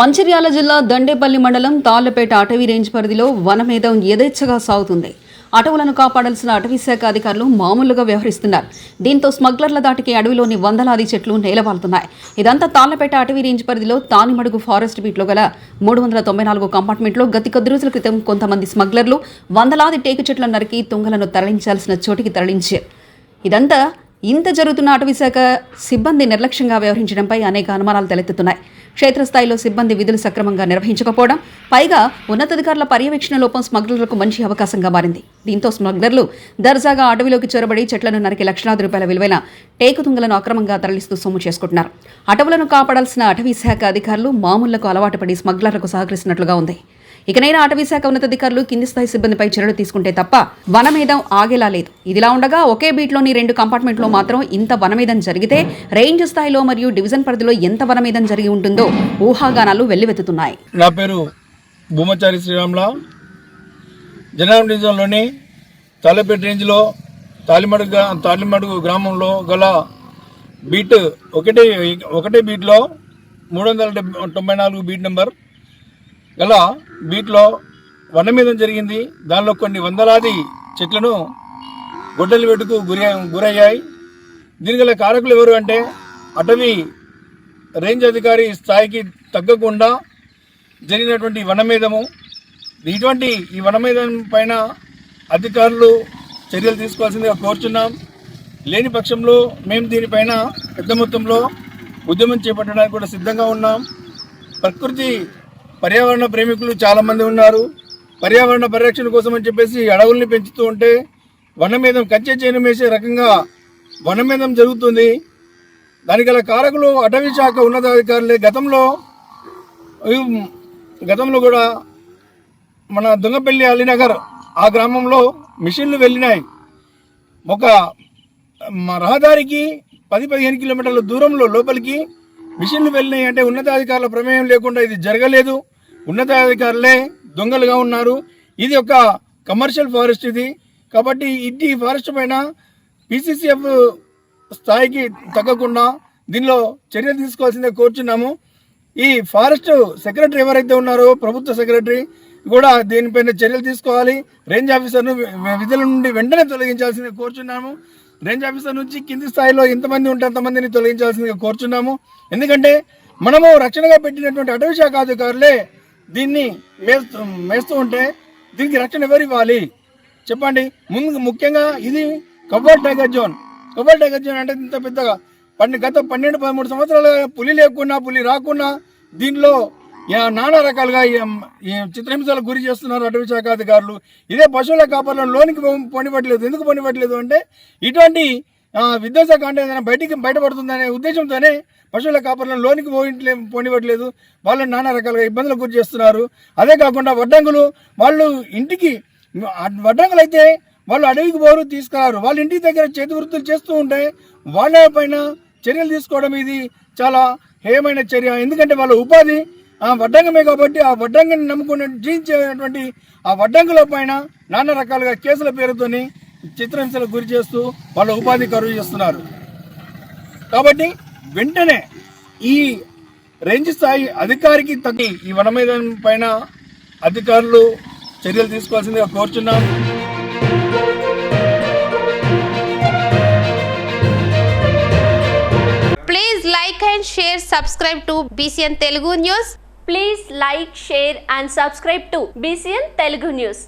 మంచిర్యాల జిల్లా దండేపల్లి మండలం తాళ్ళపేట అటవీ రేంజ్ పరిధిలో వనమేధం యథేచ్ఛగా సాగుతుంది. అటవులను కాపాడాల్సిన అటవీ శాఖ అధికారులు మామూలుగా వ్యవహరిస్తున్నారు. దీంతో స్మగ్లర్ల దాటికి అడవిలోని వందలాది చెట్లు నేలవాలుతున్నాయి. ఇదంతా తాళ్ళపేట అటవీ రేంజ్ పరిధిలో తానిమడుగు ఫారెస్ట్ బీట్లో గల మూడు వందల తొంభై నాలుగు కంపార్ట్మెంట్లో గతి కొద్ది రోజుల క్రితం కొంతమంది స్మగ్లర్లు వందలాది టేకు చెట్లను నరికి తుంగలను తరలించాల్సిన చోటికి తరలించారు. ఇదంతా ఇంత జరుగుతున్న అటవీశాఖ సిబ్బంది నిర్లక్ష్యంగా వ్యవహరించడంపై అనేక అనుమానాలు తలెత్తుతున్నాయి. క్షేత్రస్థాయిలో సిబ్బంది విధులు సక్రమంగా నిర్వహించకపోవడం పైగా ఉన్నతాధికారుల పర్యవేక్షణ లోపం స్మగ్లర్లకు మంచి అవకాశంగా మారింది. దీంతో స్మగ్లర్లు దర్జాగా అడవిలోకి చొరబడి చెట్లను నరికి లక్షలాది రూపాయల విలువైన టేకుతుంగలను అక్రమంగా తరలిస్తూ సొమ్ము చేసుకుంటున్నారు. అటవులను కాపాడాల్సిన అటవీ శాఖ అధికారులు మామూళ్ళకు అలవాటు పడి స్మగ్లర్లకు సహకరిస్తున్నట్లుగా ఉంది. ఇకనైనా అటవీ శాఖ ఉన్నతాధికారులు కింది స్థాయి సిబ్బందిపై చర్యలు తీసుకుంటే తప్ప వనమేధం ఆగేలా లేదు. ఇదిలా ఉండగా ఒకే బీట్లోని రెండు కంపార్ట్మెంట్లో మాత్రం ఇంత వనమేధం జరిగితే రేంజ్ స్థాయిలో మరియు డివిజన్ పరిధిలో ఎంత వనమేధం జరిగి ఉంటుందో ఊహాగానాలు వెల్లువెత్తుతున్నాయి. నా పేరు భూమచారి శ్రీరామ్లా జనరల్ డివిజన్లోని తాళ్ళపేట రేంజ్లో తాలిమడుగు గ్రా- తాలిమడుగు గ్రామంలో గల బీట్ ఒకటే ఒకటే బీట్లో మూడు వందల డెబ్బై తొంభై నాలుగు బీట్ నెంబర్ గల వీటిలో వనమీదం జరిగింది. దానిలో కొన్ని వందలాది చెట్లను గొడ్డలి వెటుకు గురి గురయ్యాయి. దీని గల కారకులు ఎవరు అంటే అటవీ రేంజ్ అధికారి స్థాయికి తగ్గకుండా జరిగినటువంటి వనమేధము ఇటువంటి ఈ వనమేధం పైన అధికారులు చర్యలు తీసుకోవాల్సిందిగా కోరుచున్నాం. లేని పక్షంలో మేము దీనిపైన పెద్ద మొత్తంలో ఉద్యమం చేపట్టడానికి కూడా సిద్ధంగా ఉన్నాం. ప్రకృతి పర్యావరణ ప్రేమికులు చాలామంది ఉన్నారు. పర్యావరణ పరిరక్షణ కోసం అని చెప్పేసి అడవుల్ని పెంచుతూ ఉంటే వనమేధం కంచె చేను వేసే రకంగా వనమేధం జరుగుతుంది. దానికి గల కారకులు అటవీ శాఖ ఉన్నతాధికారులే. గతంలో గతంలో కూడా మన దొంగపల్లి అలీనగర్ ఆ గ్రామంలో మిషన్లు వెళ్ళినాయి. ఒక రహదారికి పది పదిహేను కిలోమీటర్ల దూరంలో లోపలికి మిషన్లు వెళ్ళినాయి. అంటే ఉన్నతాధికారుల ప్రమేయం లేకుండా ఇది జరగలేదు. ఉన్నతాధికారులే దొంగలుగా ఉన్నారు. ఇది ఒక కమర్షియల్ ఫారెస్ట్ ఇది. కాబట్టి ఇది ఫారెస్ట్ పైన పిసిసిఎఫ్ స్థాయికి తగ్గకుండా దీనిలో చర్యలు తీసుకోవాల్సిందే కోరుచున్నాము. ఈ ఫారెస్ట్ సెక్రటరీ ఎవరైతే ఉన్నారో ప్రభుత్వ సెక్రటరీ కూడా దీనిపైన చర్యలు తీసుకోవాలి. రేంజ్ ఆఫీసర్ను విధుల నుండి వెంటనే తొలగించాల్సిందే కోరుచున్నాము. రేంజ్ ఆఫీసర్ నుంచి కింది స్థాయిలో ఎంతమంది ఉంటే అంతమందిని తొలగించాల్సిందిగా కోరుచున్నాము. ఎందుకంటే మనము రక్షణగా పెట్టినటువంటి అటవీ శాఖ అధికారులే దీన్ని మేస్తూ మేస్తూ ఉంటే దీనికి రక్షణ ఎవరు ఇవ్వాలి? చెప్పండి. ముందు ముఖ్యంగా ఇది cover tiger zone. Cover tiger zone అంటే ఇంత పెద్దగా. పన్నె గత పన్నెండు పదమూడు సంవత్సరాలుగా పులి లేకున్నా పులి రాకున్నా దీనిలో నానా రకాలుగా ఈ- చిత్రహింసలకు గురి చేస్తున్నారు అటవీ శాఖ అధికారులు. ఇదే పశువుల కాపర్లను లోనికి పో- పోనివ్వట్లేదు. ఎందుకు పోనివ్వట్లేదు అంటే ఇటువంటి విధ్వంస కాండ ఏదైనా బయటికి బయటపడుతుందనే ఉద్దేశంతోనే పశువుల కాపర్లను లోనికి పోయింట్లే పోనివ్వట్లేదు. వాళ్ళని నానా రకాలుగా ఇబ్బందులకు గురి చేస్తున్నారు. అదే కాకుండా వడ్డంగులు వాళ్ళు ఇంటికి వడ్డంగులు అయితే వాళ్ళు అడవికి పోరు తీసుకురారు. వాళ్ళ ఇంటి దగ్గర చేతి వృత్తులు చేస్తూ ఉంటే వాళ్ళ పైన చర్యలు తీసుకోవడం ఇది చాలా హేయమైన చర్య. ఎందుకంటే వాళ్ళ ఉపాధి ఆ వడ్డంగమే కాబట్టి ఆ వడ్డంగిని నమ్ముకునే జీవించేటువంటి ఆ వడ్డంగుల పైన నానా రకాలుగా కేసుల పేరుతోని చిత్రహింసలకు గురి చేస్తూ వాళ్ళ ఉపాధి కరువు చేస్తున్నారు. కాబట్టి వెంటనే ఈ రేంజ్ స్థాయి అధికారికి తగ్గి ఈ వన మైదానం పైన అధికారులు చర్యలు తీసుకోవాల్సిందిగా కోరుచున్నాం. Please like and share subscribe to BCN Telugu news please like share and subscribe to BCN Telugu news